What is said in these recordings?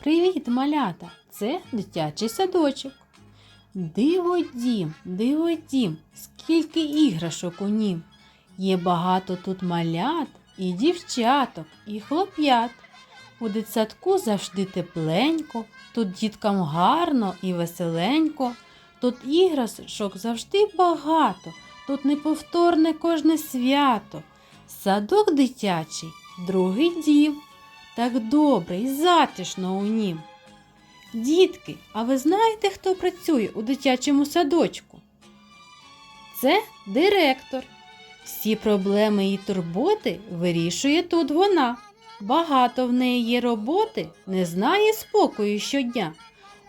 Привіт, малята! Це дитячий садочок. Диво дім, диво дім, скільки іграшок у нім. Є багато тут малят, і дівчаток, і хлоп'ят. У дитсадку завжди тепленько, тут діткам гарно і веселенько. Тут іграшок завжди багато, тут неповторне кожне свято. Садок дитячий, другий дім, так добре і затишно у нім. Дітки, а ви знаєте, хто працює у дитячому садочку? Це директор. Всі проблеми і турботи вирішує тут вона. Багато в неї є роботи, не знає спокою щодня.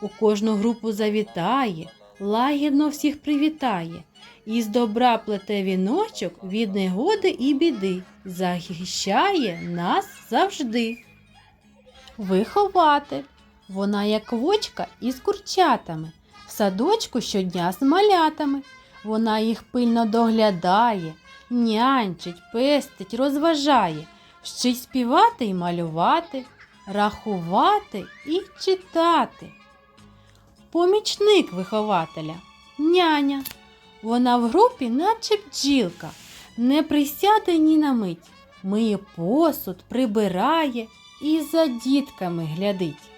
У кожну групу завітає, лагідно всіх привітає. І з добра плете віночок від негоди і біди, захищає нас завжди. Вихователь. Вона як вочка із курчатами, в садочку щодня з малятами. Вона їх пильно доглядає, нянчить, пестить, розважає, вчить співати і малювати, рахувати і читати. Помічник вихователя няня. Вона в групі, наче бджілка, не присяде ні на мить, миє посуд, прибирає і за дітками глядить.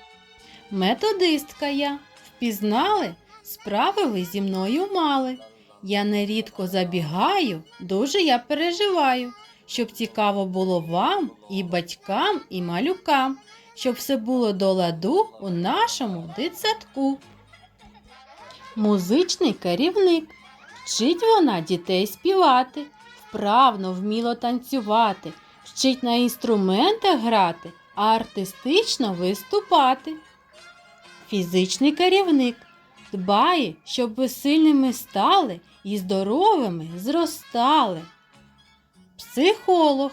Методистка я, впізнали, справи ви зі мною мали. Я нерідко забігаю, дуже я переживаю, щоб цікаво було вам і батькам, і малюкам, щоб все було до ладу у нашому дитсадку. Музичний керівник. Вчить вона дітей співати, вправно вміло танцювати, вчить на інструментах грати, артистично виступати. Фізичний керівник дбає, щоб ви сильними стали і здоровими зростали. Психолог.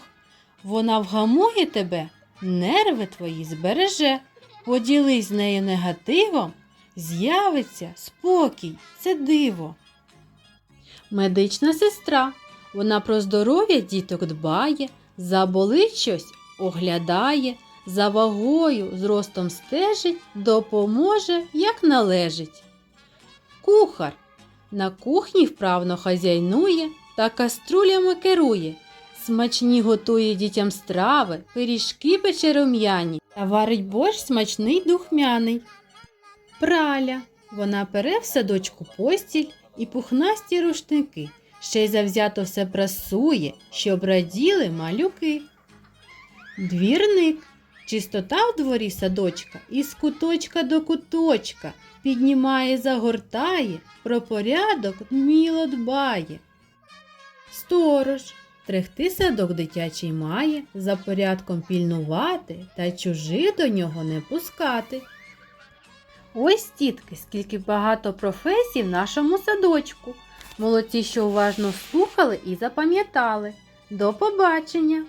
Вона вгамує тебе, нерви твої збереже. Поділись з нею негативом, з'явиться спокій, це диво. Медична сестра. Вона про здоров'я діток дбає, заболить щось оглядає, за вагою зростом стежить, допоможе, як належить. Кухар на кухні вправно хазяйнує та каструлями керує. Смачні готує дітям страви, пиріжки пече рум'яні та варить борщ смачний духмяний. Праля. Вона пере в садочку постіль і пухнасті рушники, ще й завзято все прасує, щоб раділи малюки. Двірник. Чистота в дворі садочка із куточка до куточка піднімає, загортає, про порядок вміло дбає. Сторож. Трехти садок дитячий має, за порядком пільнувати та чужих до нього не пускати. Ось тітки, скільки багато професій в нашому садочку. Молодці, що уважно слухали і запам'ятали. До побачення!